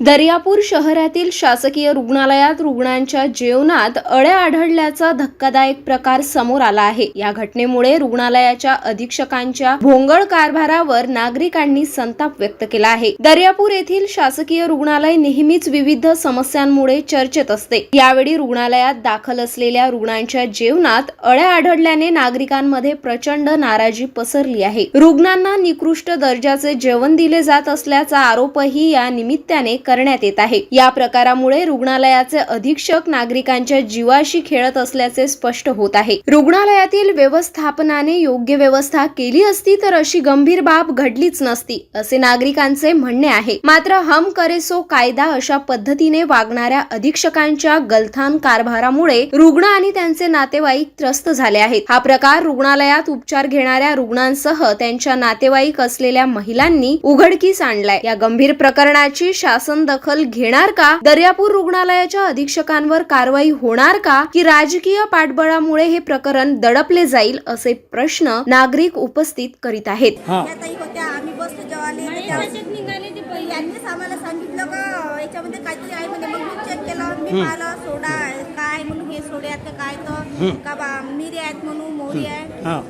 दर्यापूर शहरातील शासकीय रुग्णालयात रुग्णांच्या जेवणात अळ्या आढळल्याचा धक्कादायक प्रकार समोर आला आहे. या घटनेमुळे रुग्णालयाच्या अधीक्षकांच्या भोंगळ कारभारावर नागरिकांनी संताप व्यक्त केला आहे. दर्यापूर येथील शासकीय रुग्णालय नेहमीच विविध समस्यांमुळे चर्चेत असते. यावेळी रुग्णालयात दाखल असलेल्या रुग्णांच्या जेवणात अळ्या आढळल्याने नागरिकांमध्ये प्रचंड नाराजी पसरली आहे. रुग्णांना निकृष्ट दर्जाचे जेवण दिले जात असल्याचा आरोपही या निमित्ताने करण्यात येत आहे. या प्रकारामुळे रुग्णालयाचे अधीक्षक नागरिकांच्या जीवाशी खेळत असल्याचे स्पष्ट होत आहे. रुग्णालयातील व्यवस्थापनाने योग्य व्यवस्था केली असती तर अशी गंभीर बाब घडलीच नसती असे नागरिकांचे म्हणणे आहे. मात्र हम करे सो कायदा अशा पद्धतीने वागणाऱ्या अधीक्षकांच्या गलथान कारभारामुळे रुग्ण आणि त्यांचे नातेवाईक त्रस्त झाले आहेत. हा प्रकार रुग्णालयात उपचार घेणाऱ्या रुग्णांसह त्यांच्या नातेवाईक असलेल्या महिलांनी उघडकीस आणलाय. या गंभीर प्रकरणाची शासन दखल घेणार का? दर्यापूर रुग्णालयाच्या अधीक्षकांवर कारवाई होणार का? की राजकीय पाठबळामुळे हे प्रकरण दडपले जाईल असे प्रश्न नागरिक उपस्थित करीत आहेत. हा. त्या ताई होत्या आम्ही बसलो जेवायला तर त्या- निघाले ते पहिले. यांनीच आम्हाला सांगितलं का याच्यामध्ये काहीतरी आहे म्हणे मग मी चेक केलं मी पाहिलं सोडा आहे, काय म्हणून हे सोडे आहेत काय तर का बा मिरी आहेत म्हणून मोहरी आहे हा.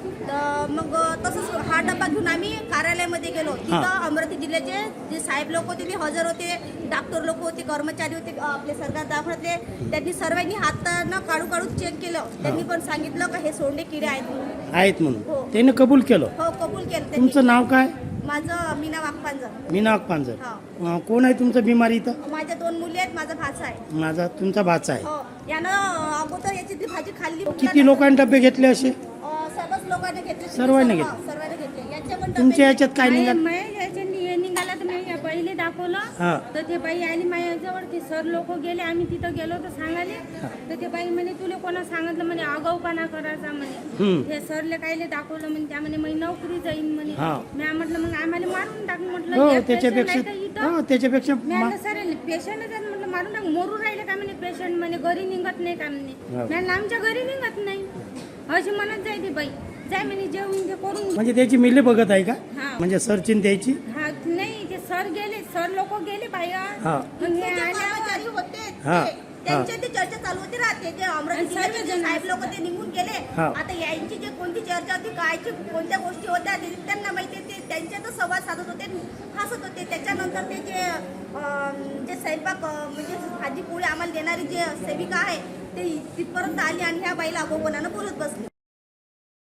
मग तसंच हा डब्बा घेऊन आम्ही कार्यालयामध्ये गेलो. तिथं अमरावती जिल्ह्याचे जे साहेब लोक होते ते हजर होते डॉक्टर लोक होते कर्मचारी होते आपले सरकार दवाखान्यातले त्यांनी सर्वांनी हातानं काढू काढू चेक केलं. त्यांनी पण सांगितलं का हे सोंडे किडे आहेत. म्हणून. आहेत हो. म्हणून त्याने कबूल केलं. हो कबूल केलं. त्यांनी तुमचं नाव काय? माझं मीना वाघपांजर. मीना पांजर हा. अं, कोण आहे तुमचं बिमारी इथं? माझ्या दोन मुली आहेत माझा भाचा आहे. माझा तुमचा भाचा आहे. हो. यानं अगोदर याची भाजी खाल्ली. किती लोकांनी डबे घेतले असे? लोकांनी घेतले सर्वांनी सर्व- घेतले. सर्वांनी घेतले. यांचे पण तुमच्या याच्यात काय निघाल? निघाला तर मी पहिले दाखवलं. हा. तर ते बाई आली माझ्याजवळ ते सर लोक गेले आम्ही तिथं गेलो तर सांगाले. तर ते बाई म्हणे तुला कोणा सांगितलं? म्हणे आगाऊपणा करायचा? म्हणे. ते सरले कायले दाखवलं म्हणे त्या म्हणे मी नोकरी जाईन म्हणे. हा. मी म्हटलं मग आम्हाला मारून टाक म्हटलं. हो एक patient त्याच्यापेक्षा आहे इथं. हो त्याच्यापेक्षा मी मा- म्हटलं सर पेशंट आहेत म्हटलं मारून टाक. मोरू राहिले का? म्हणे पेशंट म्हणे घरी निघत नाही का? म्हणे. हो. मी म्हटलं आमच्या घरी निघत नाही. अशी म्हणत जाय ती बाई. जाय म्हणे जेवण करून म्हणजे त्याची मिले बघत आहे का? हा. म्हणजे सरचिन द्यायची हा नाही ते सर गेले सर लोक गेले हा. मग हे कर्मचारी होते हा. ते- त्यांच्या ते चर्चा चालू होती राहते जे अमरावती आणि जिल्ह्याचे जे सर्वजण साहेब लोक ते निघून गेले. हा. आता यांची जे कोणती चर्चा होती कायची कोणत्या गोष्टी होत्या ते त्यांना माहिती ते त्यांच्यातच संवाद साधत होते हसत होते. त्याच्यानंतर ते जे अं, जे स्वयंपाक अं, म्हणजे भाजी पोळी आम्हाला देणारी जे सेविका आहे ते तिथपर्यंत आली आणि ह्या बाईला अगोपणानं बोलत बसली.